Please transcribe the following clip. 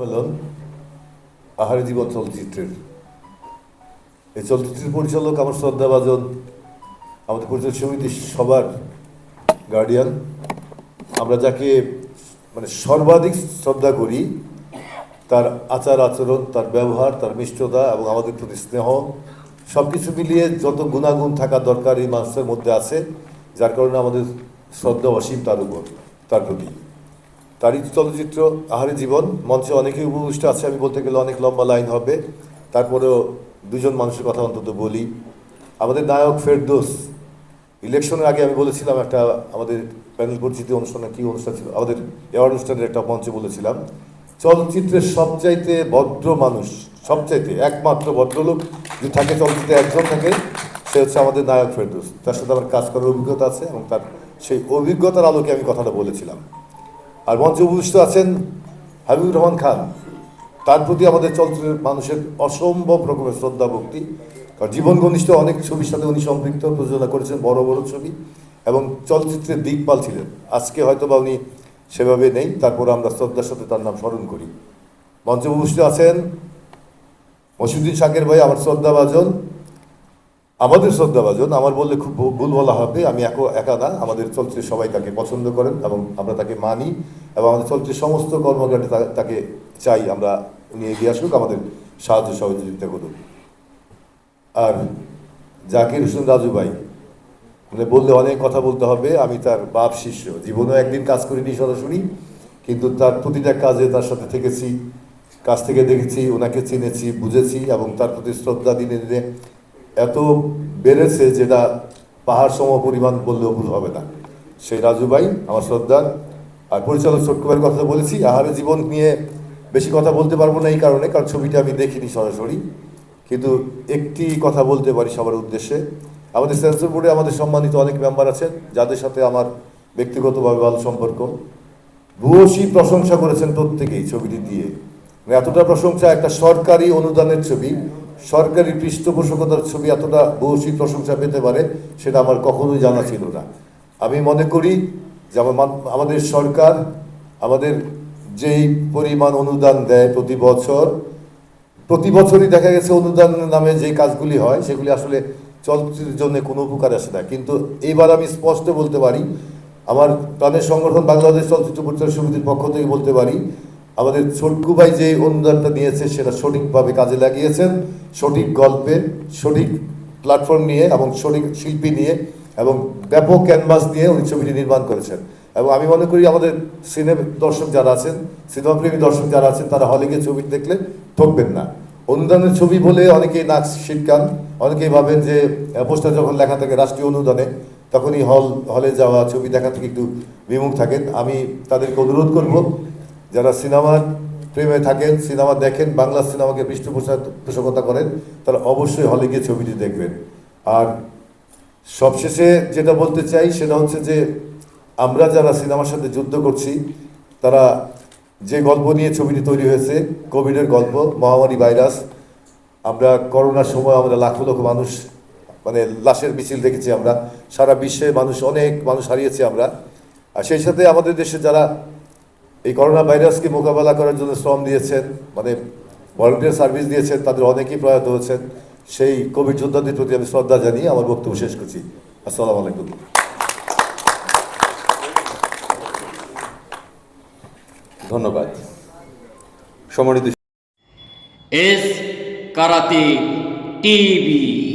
বললাম, আহারে জীবন চলচ্চিত্রের। এই চলচ্চিত্রের পরিচালক আমার শ্রদ্ধাভাজন আমাদের পরিচালক সমিতির সবার গার্ডিয়ান আমরা যাকে মানে সর্বাধিক শ্রদ্ধা করি, তার আচার আচরণ, তার ব্যবহার, তার মিষ্টতা এবং আমাদের প্রতি স্নেহ সব কিছু মিলিয়ে যত গুণাগুণ থাকা দরকার এই মানুষের মধ্যে আছে, যার কারণে আমাদের শ্রদ্ধা অসীম তার উপর, তার প্রতি। তারই চলচ্চিত্র, আহারে জীবন, মঞ্চে অনেকেই উপবিষ্ট আছে, আমি বলতে গেলে অনেক লম্বা লাইন হবে। তারপরেও দুজন মানুষের কথা অন্তত বলি। আমাদের নায়ক ফেরদোস, ইলেকশনের আগে আমি বলেছিলাম একটা আমাদের প্যানেল পরিচিতি অনুষ্ঠানে, কি অনুষ্ঠান ছিল? আমাদের এওয়ার্ড অনুষ্ঠানের একটা মঞ্চে বলেছিলাম। চলচ্চিত্রের সবচাইতে ভদ্র মানুষ, সবচাইতে একমাত্র ভদ্রলোক যে থাকে, চলচ্চিত্রে একজন থাকে, সে হচ্ছে আমাদের নায়ক ফেরদোস। তার সাথে আমার কাজ করার অভিজ্ঞতা আছে এবং তার সেই অভিজ্ঞতার আলোকে আমি কথাটা বলেছিলাম। আর মঞ্চে উপবিষ্ট আছেন, হাবিবুর রহমান খান, তার প্রতি আমাদের চলচ্চিত্রের মানুষের অসম্ভব রকমের শ্রদ্ধা, ভক্তি। কারণ জীবন ঘনিষ্ঠ অনেক ছবির সাথে উনি সম্পৃক্ত, প্রযোজনা করেছেন, বড় বড় ছবি। এবং চলচ্চিত্রের দিকপাল ছিলেন। আজকে হয়তো বা উনি সেভাবে নেই, তারপর আমরা শ্রদ্ধার সাথে তার নাম স্মরণ করি। মঞ্চে উপবিষ্ট আছেন মসিউদ্দিন শাকের ভাই, আমার শ্রদ্ধাভাজন। আমাদের শ্রদ্ধাভাজন, আমার বললে খুব ভুল বলা হবে, আমি একা একা না, আমাদের চলচ্চিত্রের সবাই তাকে পছন্দ করেন এবং আমরা তাকে মানি এবং আমাদের চলচ্চিত্রের সমস্ত কর্মকাণ্ডে তাকে চাই, আমরা উনি এগিয়ে আসুক, আমাদের সাহায্য সহযোগিতা করুক। আর জাকির হোসেন রাজু ভাই মানে বললে অনেক কথা বলতে হবে, আমি তার বাপ শিষ্য, জীবনেও একদিন কাজ করিনি সরাসরি, কিন্তু তার প্রতিটা কাজে তার সাথে থেকেছি কাছ থেকে দেখেছি, ওনাকে চিনেছি, বুঝেছি এবং তার প্রতি শ্রদ্ধা দিনে দিনে এত বেড়েছে যেটা পাহাড় সম পরিমাণ বললেও ভুল হবে না। সেই রাজু ভাই আমার শ্রদ্ধার আর পরিচালক ছোট্ট কথা বলেছি, আহারে জীবন নিয়ে বেশি কথা বলতে পারব না এই কারণে, কারণ ছবিটা আমি দেখিনি সরাসরি। কিন্তু একটি কথা বলতে পারি সবার উদ্দেশ্যে, আমাদের সেন্সর বোর্ডে আমাদের সম্মানিত অনেক মেম্বার আছেন, যাদের সাথে আমার ব্যক্তিগতভাবে ভালো সম্পর্ক। ভূয়সী প্রশংসা করেছেন প্রত্যেকেই ছবিটি দিয়ে। এতটা প্রশংসা, একটা সরকারি অনুদানের ছবি, সরকারি পৃষ্ঠপোষকতার ছবি এতটা ভূয়সী প্রশংসা পেতে পারে, সেটা আমার কখনোই জানা ছিল না। আমি মনে করি যে আমাদের সরকার আমাদের যেই পরিমাণ অনুদান দেয় প্রতি বছর, প্রতি বছরই দেখা গেছে অনুদান নামে যে কাজগুলি হয়, সেগুলি আসলে চলচ্চিত্রের জন্য কোনো উপকার আসে না। কিন্তু এইবার আমি স্পষ্ট বলতে পারি, আমার প্রাণের সংগঠন বাংলাদেশ চলচ্চিত্র পরিচালক সমিতির পক্ষ থেকে বলতে পারি আমাদের ছোটকু ভাই যে অনুদানটা নিয়েছে সেটা সঠিকভাবে কাজে লাগিয়েছেন। সঠিক গল্পে, সঠিক প্ল্যাটফর্ম নিয়ে এবং সঠিক শিল্পী নিয়ে এবং ব্যাপক ক্যানভাস দিয়ে উনি ছবিটি নির্মাণ করেছেন। এবং আমি মনে করি আমাদের সিনেমা দর্শক যারা আছেন সিনেমা প্রেমী দর্শক যারা আছেন, তারা হলে গিয়ে ছবি দেখলে ঠকবেন না। অনুদানের ছবি বলে অনেকেই নাক শিটকান অনেকেই ভাবেন যে পোস্টার যখন লেখা থাকে রাষ্ট্রীয় অনুদানে, তখনই হল, হলে যাওয়া ছবি দেখা থেকে একটু বিমুখ থাকেন। আমি তাদেরকে অনুরোধ করব যারা সিনেমার প্রেমে থাকেন, সিনেমা দেখেন, বাংলা সিনেমাকে পৃষ্ঠপোষকতা করেন, তারা অবশ্যই হলে গিয়ে ছবিটি দেখবেন। আর সবশেষে যেটা বলতে চাই, সেটা হচ্ছে যে আমরা যারা সিনেমার সাথে যুদ্ধ করছি, তারা যে গল্প নিয়ে ছবিটি তৈরি হয়েছে, কোভিডের গল্প, মহামারী ভাইরাস, আমরা করোনার সময় আমরা লাখো লক্ষ মানুষ মানে লাশের মিছিল দেখেছি আমরা, সারা বিশ্বে মানুষ, অনেক মানুষ হারিয়েছি আমরা। আর সেই সাথে আমাদের দেশে যারা এই করোনা ভাইরাসকে মোকাবেলা করার জন্য শ্রম দিয়েছেন মানে ভলেন্টিয়ার সার্ভিস দিয়েছেন, তাদের অনেকেই প্রয়াত হয়েছেন। সেই কোভিড যোদ্ধাদের প্রতি আমি শ্রদ্ধা জানিয়ে আমার বক্তব্য শেষ করছি। আসসালামু আলাইকুম। ধন্যবাদ। সম্মানিত এস কারাতে টিভি।